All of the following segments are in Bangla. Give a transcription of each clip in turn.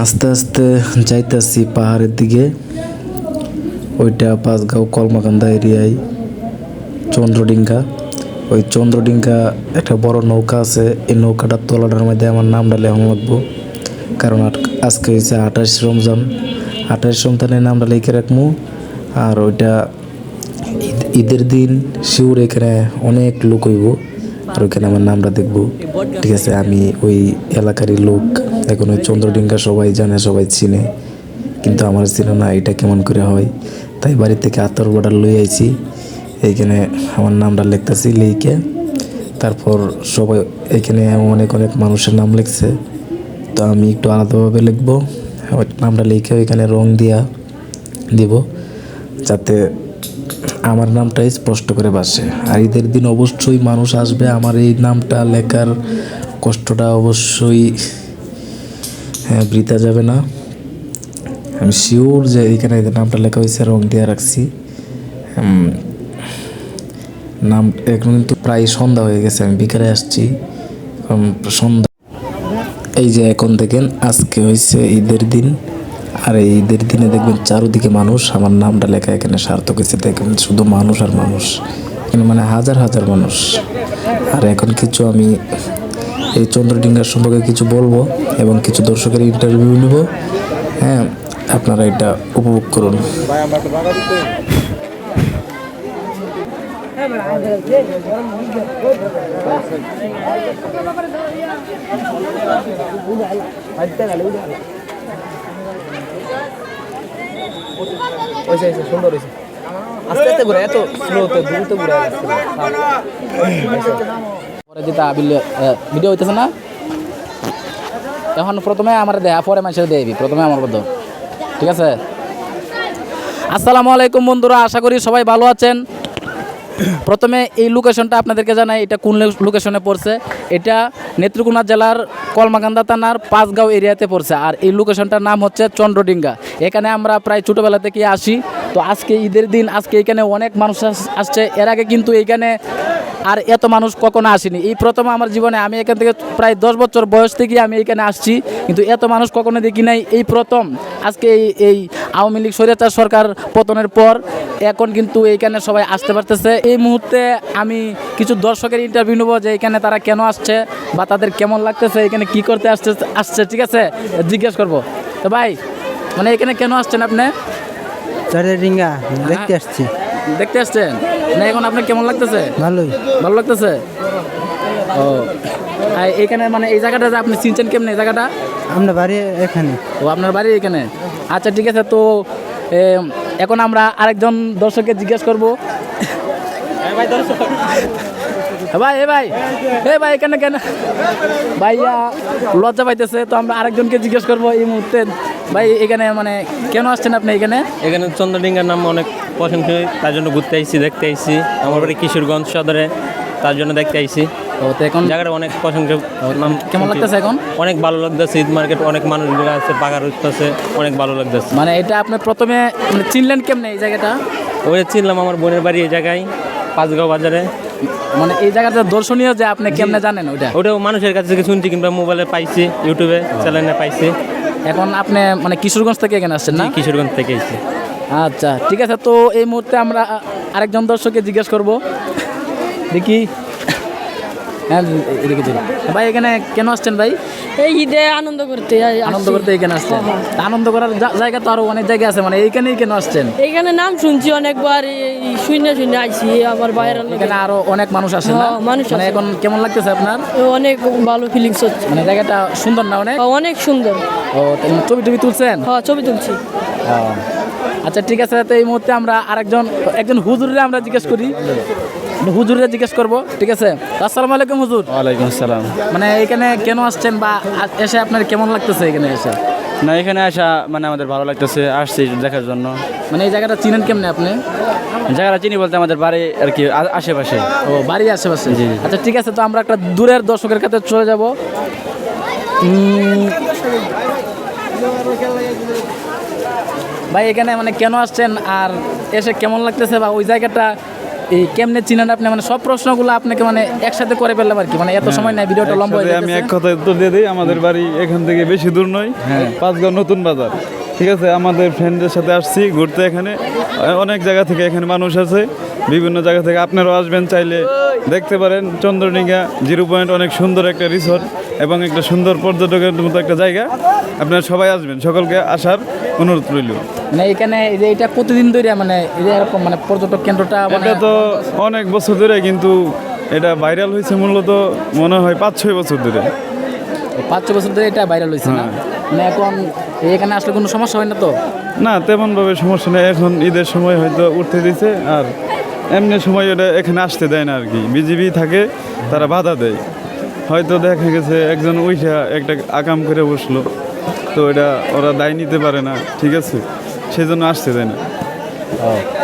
আস্তে আস্তে যাইতাছি পাহাড়ের দিকে। ওইটা পাঁচগাঁও কলমাকান্দা এরিয়ায়, চন্দ্রডিঙ্গা। ওই চন্দ্রডিঙ্গা একটা বড় নৌকা আছে, এই নৌকাটার তলাটার মধ্যে আমার নামটা লেখন লাগবো। কারণ আজকে হয়েছে আঠাশ রমজান। আঠাশ রমজানের নামটা লিখে রাখব আর ওইটা ঈদ- ঈদের দিন শিউর এখানে অনেক লোক হইব। আর ওইখানে আমার নামটা দেখব। ঠিক আছে, আমি ওই এলাকারই লোক। এখন ওই চন্দ্রডিঙ্গা সবাই জানে, সবাই চিনে। কিন্তু আমার ছিল না, এটা কেমন করে হয়? তাই বাড়ি থেকে আতর বর্ডার লই আইছি। এইখানে আমার নামটা লিখতেছি, লিখে তারপর সবাই এখানে অনেক অনেক মানুষের নাম লিখছে। তো আমি একটু আলাদাভাবে লিখব। নামটা লিখে ওইখানে রং দিয়া দিব, যাতে আমার নামটাই স্পষ্ট করে বাসে। আর ঈদের দিন অবশ্যই মানুষ আসবে। আমার এই নামটা লেখার কষ্টটা অবশ্যই হ্যাঁ বৃথা যাবে না। আমি শিওর যে এখানে নামটা লেখা হয়েছে, রং দিয়ে রাখছি। নাম, এখন কিন্তু প্রায় সন্ধ্যা হয়ে গেছে। আমি বিকালে আসছি। সন্ধ্যা। এই যে এখন দেখেন, আজকে হয়েছে ঈদের দিন। আর এই ঈদের দিনে দেখবেন চারোদিকে মানুষ, আমার নামটা লেখা এখানে সার্থক হয়েছে, দেখবেন শুধু মানুষ আর মানুষ। এখানে মানে হাজার হাজার মানুষ। আর এখন কিছু আমি এই চন্দ্রডিঙ্গার সম্পর্কে কিছু বলব এবং কিছু দর্শকের ইন্টারভিউ নেব। হ্যাঁ আপনারা এটা উপভোগ করুন। ওইসে সুন্দর হয়েছে। আস্তে আস্তে ঘুরে, এত স্লো তো দ্রুত ঘুরে পরে যেটা ভিডিও হইতেছে না? এখন প্রথমে আমার দেয়া, পরে মানুষের দেবি প্রথমে আমার বদ্ধ ঠিক আছে? আসসালামু আলাইকুম বন্ধুরা, আশা করি সবাই ভালো আছেন। প্রথমে এই লোকেশনটা আপনাদেরকে জানাই, এটা কোন লোকেশনে পড়ছে? এটা নেত্রকোনা জেলার কলমাকান্দা থানার পাঁচগাঁও এরিয়াতে পড়ছে। আর এই লোকেশনটার নাম হচ্ছে চন্দ্রডিঙ্গা। এখানে আমরা প্রায় ছোটোবেলা থেকে আসি। তো আজকে ঈদের দিন, আজকে এখানে অনেক মানুষ আসছে। এর আগে কিন্তু এইখানে আর এত মানুষ কখনো আসেনি। এই প্রথম আমার জীবনে আমি এখান থেকে প্রায় দশ বছর বয়স থেকে আমি এখানে আসছি কিন্তু এত মানুষ কখনো দেখি নাই। এই প্রথম আজকে এই এই আওয়ামী লীগ স্বৈরাচার সরকার পতনের পর এখন কিন্তু এইখানে সবাই আসতে পারতেছে। এই মুহূর্তে আমি কিছু দর্শকের ইন্টারভিউ নেব যে এখানে তারা কেন আসছে বা তাদের কেমন লাগতেছে এখানে কি করতে আসছে আসছে ঠিক আছে? জিজ্ঞেস করব। তো ভাই মানে এখানে কেন আসছেন আপনি? দেখতে আসছি। দেখতে আসছেন? না এখন আপনার কেমন লাগতেছে? ভালোই। ভালো লাগতেছে? ও। আর এখানে মানে এই জায়গাটা যে আপনি চিনছেন কেমন এই জায়গাটা? আমরা বাড়ি এখানে। ও আপনার বাড়ি এখানে? আচ্ছা ঠিক আছে তো এ, এখন আমরা আরেকজন দর্শককে জিজ্ঞেস করব। এ ভাই এ ভাই এ ভাই এখানে কেন? ভাইয়া লজ্জা পাইতেছে তো আমরা আরেকজনকে জিজ্ঞেস করব এই মুহূর্তে। ভাই এখানে মানে কেন আসছেন আপনি এখানে? এখানে চন্দ্রডিঙ্গার নাম অনেক প্রশংসনীয় তার জন্য ঘুরতে আইছি দেখতে আইছি। আমার বাড়ি কিশোরগঞ্জ সদরে তার জন্য দেখতে আইছি। ও তো এখন জায়গাটা অনেক প্রশংসা কেমন লাগতেছে এখন? অনেক ভালো লাগতেছে ঈদ মার্কেট অনেক মানুষ আছে পাকা উঠতেছে অনেক ভালো লাগতেছে। মানে এটা আপনি প্রথমে মানে চিনলেন কেমনে এই জায়গাটা? ওই চিনলাম আমার বোনের বাড়ি এই জায়গায় পাঁচগাঁও বাজারে। মানে এই জায়গাটা দর্শনীয় যে আপনি কেমনে জানেন ওইটা? ওটাও মানুষের কাছ থেকে শুনছি কিংবা মোবাইলে পাইছি ইউটিউবে চ্যানেলে পাইছি। এখন আপনি মানে কিশোরগঞ্জ থেকে এখানে আসছেন না? কিশোরগঞ্জ থেকে আইছি আচ্ছা ঠিক আছে তো এই মুহূর্তে আমরা আরেকজন দর্শককে জিজ্ঞেস করব। দেখি। হ্যাঁ ভাই এখানে কেন আসছেন ভাই? এই ঈদে আনন্দ করতে আনন্দ করতে এখানে আসছেন। আনন্দ করার জায়গা তো আরও অনেক জায়গা আছে মানে এইখানেই কেন আসছেন? এইখানে নাম শুনছি অনেকবার এই শূন্য শূন্য আইছি আমার বাইরের এখানে আরও অনেক মানুষ আসে না? হ্যাঁ, মানুষ মানে এখন কেমন লাগতেছে আপনার? অনেক ভালো ফিলিংস হচ্ছে। মানে জায়গাটা সুন্দর না অনেক? অনেক সুন্দর। ও ছবি টবি তুলছেন? হ্যাঁ ছবি তুলছি। ও, আচ্ছা ঠিক আছে তো এই মুহূর্তে আমরা আরেকজন একজন হুজুরে আমরা জিজ্ঞেস করি। হুজুরে জিজ্ঞেস করব ঠিক আছে? আসসালামু আলাইকুম হুজুর। ওয়ালাইকুম আসসালাম। মানে এখানে কেন আসছেন বা এসে আপনার কেমন লাগতেছে এখানে এসে? না এখানে আসা মানে আমাদের ভালো লাগতেছে আসছি দেখার জন্য। মানে এই জায়গাটা চিনেন কেমনে আপনি? জায়গাটা চিনি বলতে আমাদের বাড়ি আর কি আশেপাশে। ও বাড়ি আশেপাশে? জি। আচ্ছা ঠিক আছে তো আমরা একটা দূরের দর্শকের কাছে চলে যাব। ভাই এখানে মানে কেন আসছেন আর এসে কেমন লাগতেছে বা ওই জায়গাটা এই কেমনে চিনেন আপনি? মানে সব প্রশ্নগুলো আপনাকে মানে একসাথে করে ফেললাম আর কি। মানে এত সময় নাই ভিডিওটা লম্বা হয়ে আমি এক কথায় উত্তর দিয়ে দিই আমাদের বাড়ি এখান থেকে বেশি দূর নয় পাঁচগাঁও নতুন বাজার। ঠিক আছে আমাদের ফ্রেন্ডদের সাথে আসছি ঘুরতে এখানে। অনেক জায়গা থেকে এখানে মানুষ আছে বিভিন্ন জায়গা থেকে আপনারাও আসবেন চাইলে। দেখতে পারেন চন্দ্রডিঙ্গা জিরো পয়েন্ট অনেক সুন্দর একটা রিসোর্ট এবং একটা সুন্দর পর্যটকের মতো একটা জায়গা। আপনারা সবাই আসবেন সকলকে আসার অনুরোধ রইল। মানে এখানে যে এটা প্রতিদিন ধরে মানে এরকম মানে পর্যটক কেন্দ্রটা মানে এটা তো অনেক বছর ধরে কিন্তু এটা ভাইরাল হয়েছে মূলত মনে হয় পাঁচ ছয় বছর ধরে। পাঁচ ছ বছর ধরে এটা ভাইরাল হয়েছে না? মানে এখন এখানে আসলে কোনো সমস্যা হয় না তো? না তেমনভাবে সমস্যা নেই। এখন ঈদের সময় হয়তো উঠতে দিছে আর এমনি সময় ওটা এখানে আসতে দেয় না আর কি। বিজিবি থাকে তারা বাধা দেয়। হয়তো দেখা গেছে একজন উইঠা একটা আকাম করে বসল। তো এটা ওরা দায় নিতে পারে না ঠিক আছে? সেজন্য আসছে, তাই না?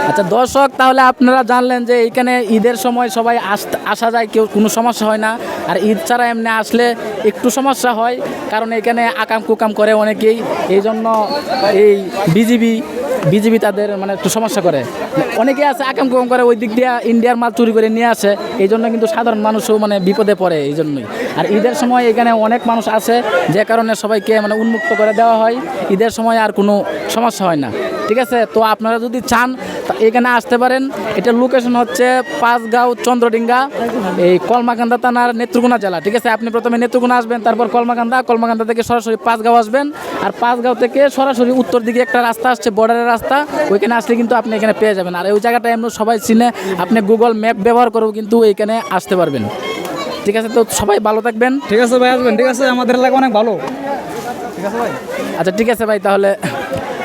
আচ্ছা দর্শক, তাহলে আপনারা জানলেন যে এইখানে ঈদের সময় সবাই আস- আসা যায়, কেউ কোনো সমস্যা হয় না। আর ঈদ ছাড়া এমনি আসলে একটু সমস্যা হয়, কারণ এখানে আকাম কুকাম করে অনেকেই। এই জন্য এই বিজিবি বিজিবি তাদের মানে একটু সমস্যা করে। অনেকে আছে আকাম কম করে ওই দিক দিয়ে ইন্ডিয়ার মাল চুরি করে নিয়ে আসে, এই জন্য কিন্তু সাধারণ মানুষও মানে বিপদে পড়ে এই জন্যই। আর ঈদের সময় এখানে অনেক মানুষ আছে, যে কারণে সবাইকে মানে উন্মুক্ত করে দেওয়া হয়। ঈদের সময় আর কোনো সমস্যা হয় না। ঠিক আছে? তো আপনারা যদি চান এখানে আসতে পারেন। এটা লোকেশন হচ্ছে পাঁচগাঁও চন্দ্রডিঙ্গা এই কলমাকান্দা থানার নেত্রকোনা জেলা ঠিক আছে? আপনি প্রথমে নেত্রকোনা আসবেন তারপর কলমাকান্দা কলমাকান্দা থেকে সরাসরি পাঁচগাঁও আসবেন। আর পাঁচগাঁও থেকে সরাসরি উত্তর দিকে একটা রাস্তা আসছে বর্ডারের রাস্তা। ওইখানে আসলে কিন্তু আপনি এখানে পেয়ে যাবেন। আর ওই জায়গাটা এমন সবাই চিনে আপনি গুগল ম্যাপ ব্যবহার করেও কিন্তু এইখানে আসতে পারবেন। ঠিক আছে? তো সবাই ভালো থাকবেন। ঠিক আছে ভাই আসবেন। ঠিক আছে আমাদের এলাকা অনেক ভালো। ঠিক আছে ভাই আচ্ছা ঠিক আছে ভাই তাহলে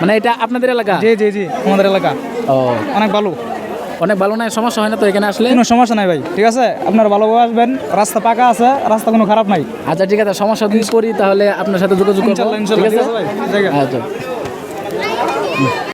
মানে এটা আপনাদের এলাকা? জি জি জি আমাদের এলাকা। ও। অনেক ভালো অনেক ভালো নাই সমস্যা হয় না তো এখানে আসলে? কোনো সমস্যা নাই ভাই ঠিক আছে? আপনার ভালোভাবে আসবেন রাস্তা পাকা আছে রাস্তা কোনো খারাপ নাই। আচ্ছা ঠিক আছে সমস্যা যদি করি তাহলে আপনার সাথে যোগাযোগ করব। ঠিক আছে। আচ্ছা।